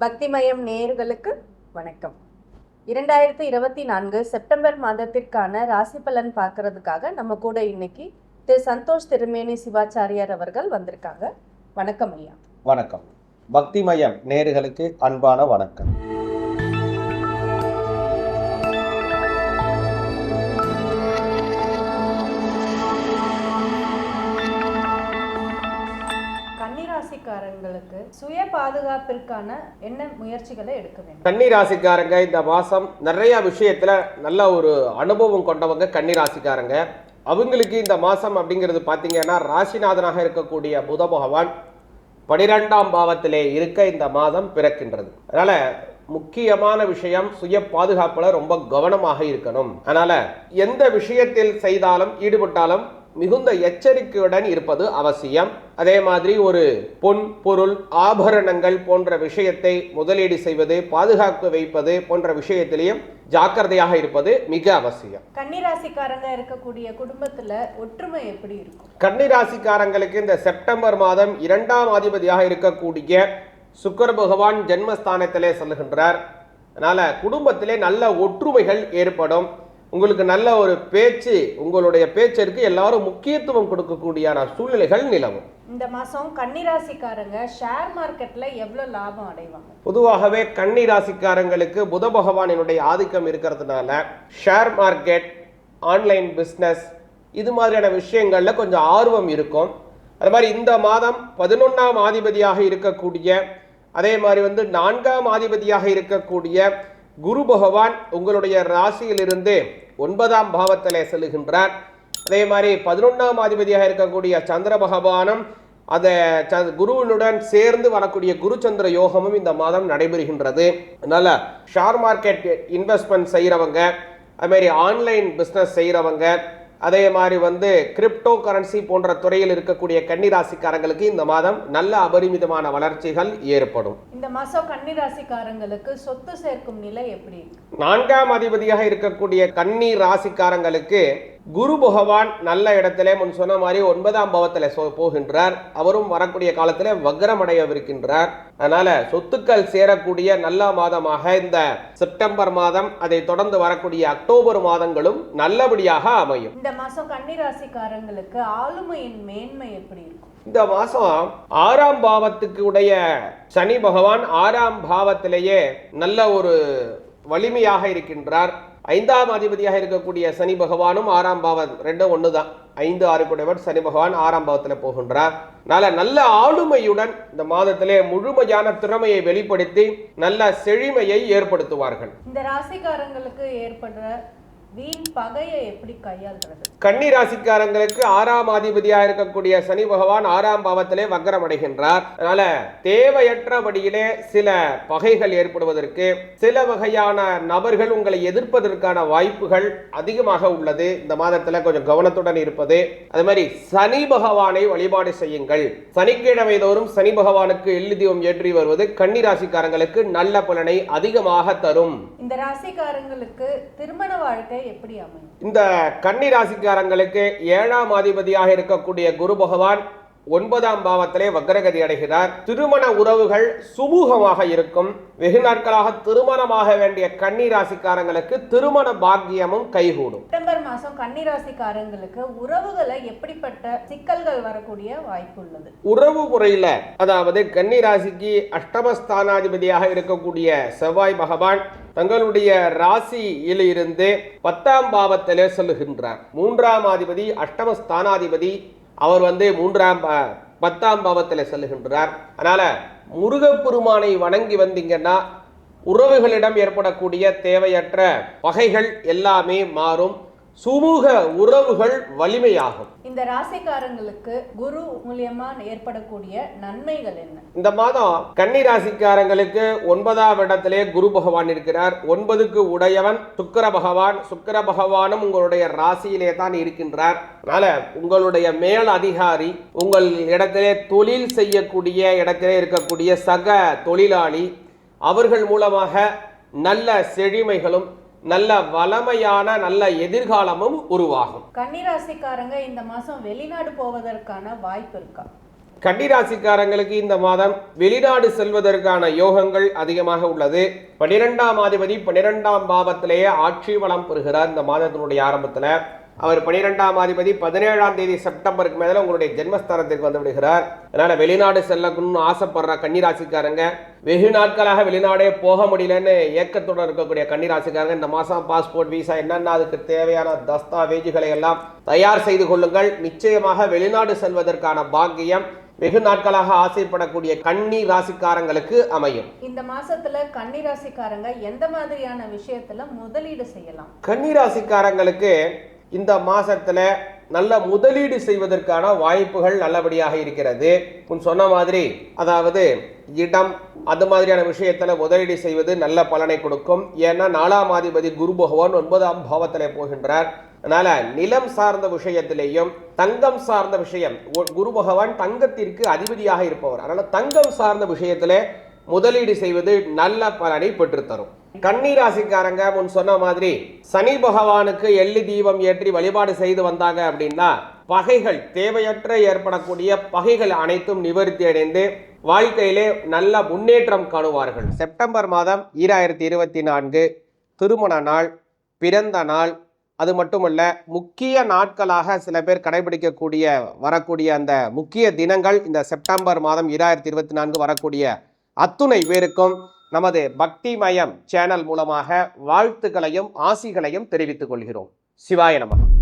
பக்திமயம் நேயர்களுக்கு வணக்கம். இரண்டாயிரத்தி இருபத்தி நான்கு செப்டம்பர் மாதத்திற்கான ராசி பலன் பார்க்கறதுக்காக நம்ம கூட இன்னைக்கு திரு சந்தோஷ் திருமேனி சிவாச்சாரியார் அவர்கள் வந்திருக்காங்க. வணக்கம் ஐயா. வணக்கம். பக்திமயம் நேர்களுக்கு அன்பான வணக்கம். ராசிக்காரங்களுக்கு சுய பாதுகாப்பிற்கான என்ன முயற்சிகளை எடுக்க வேண்டும்? கன்னி ராசிக்காரங்க இந்த மாசம் நிறைய விஷயத்துல நல்ல ஒரு அனுபவம் கொண்டவங்க கன்னி ராசிக்காரங்க. அவங்களுக்கு இந்த மாசம் அப்படிங்கிறது பார்த்தீங்கன்னா ராசிநாதனாக இருக்கக்கூடிய புத பகவான் பனிரெண்டாம் பாவத்திலே இருக்க இந்த மாதம் பிறக்கின்றது. அதனால முக்கியமான விஷயம் சுய பாதுகாப்புல ரொம்ப கவனமாக இருக்கணும். அதனால எந்த விஷயத்தில் செய்தாலும் ஈடுபட்டாலும் மிகுந்த எச்சரிக்கையுடன் இருப்பது அவசியம். அதே மாதிரி ஒரு பொன் பொருள் ஆபரணங்கள் போன்ற விஷயத்தை முதலீடு செய்வது பாதுகாப்பு வைப்பது போன்ற விஷயத்திலையும் ஜாக்கிரதையாக இருப்பது மிக அவசியம். கன்னிராசிக்காரங்க இருக்கக்கூடிய குடும்பத்துல ஒற்றுமை எப்படி இருக்கும்? கன்னிராசிக்காரங்களுக்கு இந்த செப்டம்பர் மாதம் இரண்டாம் அதிபதியாக இருக்கக்கூடிய சுக்கர பகவான் ஜென்மஸ்தானத்திலே செல்கின்றார் அதனால குடும்பத்திலே நல்ல ஒற்றுமைகள் ஏற்படும். உங்களுக்கு நல்ல ஒரு பேச்சு உங்களுடைய பேச்சிற்கு எல்லாரும் முக்கியத்துவம் கொடுக்கக்கூடியான சூழ்நிலைகள் நிலவும். இந்த மாசம் கன்னிராசிக்காரங்க ஷேர் மார்க்கெட்ல எவ்வளவு லாபம் அடைவாங்க? பொதுவாகவே கன்னி ராசிக்காரங்களுக்கு புத பகவானினுடைய ஆதிக்கம் இருக்கிறதுனால ஷேர் மார்க்கெட் ஆன்லைன் பிஸ்னஸ் இது மாதிரியான விஷயங்கள்ல கொஞ்சம் ஆர்வம் இருக்கும். அது மாதிரி இந்த மாதம் பதினொன்றாம் ஆதிபதியாக இருக்கக்கூடிய அதே மாதிரி வந்து நான்காம் ஆதிபதியாக இருக்கக்கூடிய குரு பகவான் உங்களுடைய ராசியிலிருந்து ஒன்பதாம் பாவத்திலே செல்லுகின்றார். அதே மாதிரி பதினொன்றாம் அதிபதியாக இருக்கக்கூடிய சந்திர பகவானும் அந்த குருவினுடன் சேர்ந்து வரக்கூடிய குருச்சந்திர யோகமும் இந்த மாதம் நடைபெறுகின்றது. அதனால் ஷேர் மார்க்கெட் இன்வெஸ்ட்மெண்ட் செய்கிறவங்க அதுமாரி ஆன்லைன் பிஸ்னஸ் செய்கிறவங்க அதே மாதிரி வந்து கிரிப்டோ கரன்சி போன்ற துறையில் இருக்கக்கூடிய கன்னிராசிக்காரங்களுக்கு இந்த மாதம் நல்ல அபரிமிதமான வளர்ச்சிகள் ஏற்படும். இந்த மாசம் கன்னிராசிக்காரங்களுக்கு சொத்து சேர்க்கும் நிலை எப்படி நான்காம் அதிபதியாக இருக்கக்கூடிய கன்னி ராசிக்காரங்களுக்கு குரு பகவான் நல்ல இடத்திலே முன் சொன்ன மாதிரி ஒன்பதாம் பாவத்தில் போகின்றார். அவரும் வரக்கூடிய காலத்திலே வக்ரமடையவிருக்கின்றார். அதனால சொத்துக்கள் சேரக்கூடிய நல்ல மாதமாக இந்த செப்டம்பர் மாதம் அதை தொடர்ந்து வரக்கூடிய அக்டோபர் மாதங்களும் நல்லபடியாக அமையும். இந்த மாசம் கன்னிராசிக்காரங்களுக்கு ஆளுமையின் மேன்மை எப்படி இருக்கும்? இந்த மாசம் ஆறாம் பாவத்துக்கு உடைய சனி பகவான் ஆறாம் பாவத்திலேயே நல்ல ஒரு வலிமையாக இருக்கின்றார். ஐந்தாம் அதிபதியாக இருக்கக்கூடிய சனி பகவானும் ஆறாம் பாவம் ரெண்டும் ஒன்று தான் ஐந்து ஆறு கூடவர் சனி பகவான் ஆறாம் பாவத்தில் போகின்றார். அதனால நல்ல ஆளுமையுடன் இந்த மாதத்திலே முழுமையான திறமையை வெளிப்படுத்தி நல்ல செழிமையை ஏற்படுத்துவார்கள். இந்த ராசிக்காரங்களுக்கு ஏற்படுற வீண் பகையை எப்படி கையாள்றது? கன்னி ராசிக்காரங்களுக்கு ஆறாம் அதிபதியாக இருக்கக்கூடிய சனி பகவான் ஆறாம் பாவத்திலே வக்ரம் அடைகின்றார். அதனால தேவையற்றபடியிலே சில பகைகள் ஏற்படுவதற்கு சில வகையான நபர்கள் உங்களை எதிர்ப்பதற்கான வாய்ப்புகள் அதிகமாக உள்ளது. இந்த மாதத்துல கொஞ்சம் கவனத்துடன் இருப்பது. அது மாதிரி சனி பகவானை வழிபாடு செய்யுங்கள். சனிக்கிழமை தோறும் சனி பகவானுக்கு எள்ளு தீபம் ஏற்றி வருவது கன்னி ராசிக்காரங்களுக்கு நல்ல பலனை அதிகமாக தரும். இந்த ராசிக்காரங்களுக்கு திருமண வாழ்க்கை இந்த கன்னி ராசிக்காரங்களுக்கு ஏழாம் அதிபதியாக இருக்கக்கூடிய குரு பகவான் ஒன்பதாம் பாவத்திலே வக்ரகதி அடைகிறார். திருமண உறவுகள் சுமூகமாக இருக்கும். வெகு நாட்களாக திருமணமாக வேண்டிய கன்னி ராசிக்காரங்களுக்கு திருமண பாக்கியமும் கைகூடும். செப்டம்பர் மாசம் கன்னிராசிக்காரங்களுக்கு உறவுகளை எப்படிப்பட்ட சிக்கல்கள் வரக்கூடிய வாய்ப்பு உள்ளது உறவு முறையில அதாவது கன்னி ராசிக்கு அஷ்டமஸ்தானாதிபதியாக இருக்கக்கூடிய செவ்வாய் பகவான் தங்களுடைய ராசியில் இருந்து பத்தாம் பாவத்திலே செல்லுகின்றார். மூன்றாம் அதிபதி அஷ்டமஸ்தானாதிபதி அவர் வந்து மூன்றாம் பத்தாம் பாவத்தில் செல்லுகின்றார். அதனால் முருகப்பெருமானை வணங்கி வந்தீங்கன்னா உறவுகளிடம் ஏற்படக்கூடிய தேவையற்ற பகைகள் எல்லாமே மாறும். சுமூக உறவுகள் வலிமையாகும். இந்த ராசிக்காரங்களுக்கு குரு மூலியமா ஏற்படக்கூடிய நன்மைகள் என்ன? இந்த மாதம் கன்னி ராசிக்காரங்களுக்கு ஒன்பதாம் இடத்திலே குரு பகவான் இருக்கிறார். ஒன்பதுக்கு உடையவன் சுக்கிர பகவான். சுக்கிர பகவானும் உங்களுடைய ராசியிலே தான் இருக்கின்றார். அதனால உங்களுடைய மேல் அதிகாரி உங்கள் இடத்திலே தொழில் செய்யக்கூடிய இடத்திலே இருக்கக்கூடிய சக தொழிலாளி அவர்கள் மூலமாக நல்ல செழிமைகளும் நல்ல வளமையான நல்ல எதிர்காலமும் உருவாகும். கன்னிராசிக்காரங்க இந்த மாசம் வெளிநாடு போவதற்கான வாய்ப்பு இருக்கா? கன்னிராசிக்காரங்களுக்கு இந்த மாதம் வெளிநாடு செல்வதற்கான யோகங்கள் அதிகமாக உள்ளது. பனிரெண்டாம் அதிபதி பனிரெண்டாம் பாவத்திலேயே ஆட்சி வளம் பெறுகிறார் இந்த மாதத்தினுடைய ஆரம்பத்தில். அவர் பனிரெண்டாம் அதிபதி பதினேழாம் தேதி செப்டம்பருக்கு மேல உங்களுடைய ஜென்மஸ்தானத்திற்கு வந்து விடுகிறார். அதனால வெளிநாடு செல்லணும்னு ஆசைப்படுற கன்னிராசிக்காரங்க வெகு நாட்களாக வெளிநாடே போக முடியலன்னு ஏக்கத்துடன் இருக்கக்கூடிய கன்னிராசிக்காரங்க இந்த மாசம் பாஸ்போர்ட் விசா என்னென்ன அதுக்கு தேவையான தஸ்தாவேஜுகளை எல்லாம் தயார் செய்து கொள்ளுங்கள். நிச்சயமாக வெளிநாடு செல்வதற்கான பாக்கியம் வெகு நாட்களாக ஆசைப்படக்கூடிய கன்னி ராசிக்காரங்களுக்கு அமையும். இந்த மாசத்துல கன்னி ராசிக்காரங்க எந்த மாதிரியான விஷயத்துல முதலீடு செய்யலாம்? கன்னிராசிக்காரங்களுக்கு இந்த மாதத்தில் நல்ல முதலீடு செய்வதற்கான வாய்ப்புகள் நல்லபடியாக இருக்கிறது. உன் சொன்ன மாதிரி அதாவது இடம் அது மாதிரியான விஷயத்தில் முதலீடு செய்வது நல்ல பலனை கொடுக்கும். ஏன்னா நாலாம் அதிபதி குரு பகவான் ஒன்பதாம் பாவத்திலே போகின்றார். அதனால நிலம் சார்ந்த விஷயத்திலேயும் தங்கம் சார்ந்த விஷயம் குரு பகவான் தங்கத்திற்கு அதிபதியாக இருப்பவர். அதனால தங்கம் சார்ந்த விஷயத்திலே முதலீடு செய்வது நல்ல பலனை பெற்றுத்தரும். கன்னிராசிக்காரங்க முன் சொன்ன மாதிரி சனி பகவானுக்கு எள்ளி தீபம் ஏற்றி வழிபாடு செய்து வந்தாங்க அப்படின்னா பகைகள் தேவையற்ற ஏற்படக்கூடிய பகைகள் அனைத்தும் நிவர்த்தி அடைந்து வாழ்க்கையிலே நல்ல முன்னேற்றம் காணுவார்கள். செப்டம்பர் மாதம் ஈராயிரத்தி இருபத்தி நான்கு திருமண நாள் பிறந்த நாள் அது மட்டுமல்ல முக்கிய நாட்களாக சில பேர் கடைபிடிக்கக்கூடிய வரக்கூடிய அந்த முக்கிய தினங்கள் இந்த செப்டம்பர் மாதம் ஈராயிரத்தி இருபத்தி நான்கு வரக்கூடிய அத்துணை பேருக்கும் நமது பக்திமயம் சேனல் மூலமாக வாழ்த்துக்களையும் ஆசிகளையும் தெரிவித்துக் கொள்கிறோம். சிவாய நமகம்